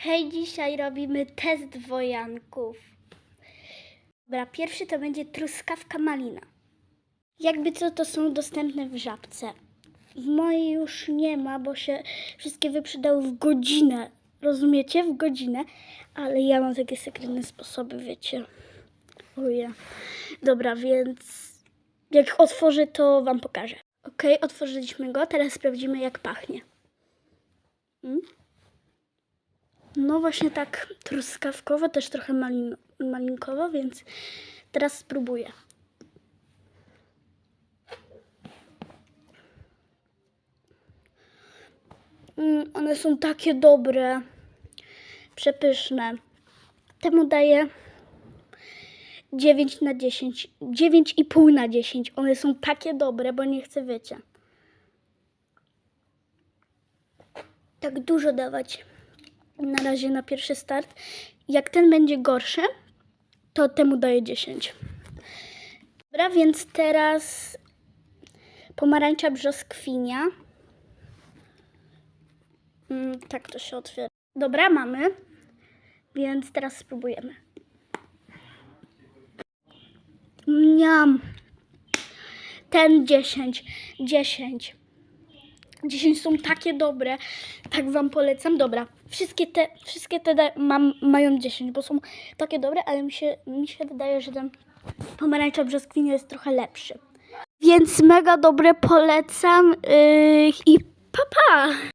Hej, dzisiaj robimy test wojanków. Dobra, pierwszy to będzie truskawka malina. Jakby co, to są dostępne w żabce. W mojej już nie ma, bo się wszystkie wyprzedały w godzinę. Rozumiecie? W godzinę. Ale ja mam takie sekretne sposoby, wiecie. Uje. Dobra, więc jak otworzę, to wam pokażę. Ok, otworzyliśmy go. Teraz sprawdzimy, jak pachnie. Mm? No właśnie tak truskawkowo, też trochę malin, malinkowo, więc teraz spróbuję. Mm, one są takie dobre, przepyszne. Temu daję 9 na 10, 9,5 na 10. One są takie dobre, bo nie chcę, wiecie. Tak dużo dawać na razie na pierwszy start. Jak ten będzie gorszy, to temu daję 10. Dobra, więc teraz pomarańcza brzoskwinia. Mm, tak to się otwiera. Dobra, mamy. Więc teraz spróbujemy. Miam. Ten 10. 10. 10 są takie dobre. Tak wam polecam. Dobra. Wszystkie te, wszystkie te mam, mają 10, bo są takie dobre, ale mi się, mi się wydaje, że ten pomarańcza brzoskwinia jest trochę lepszy. Więc mega dobre polecam. Yy, I papa! Pa.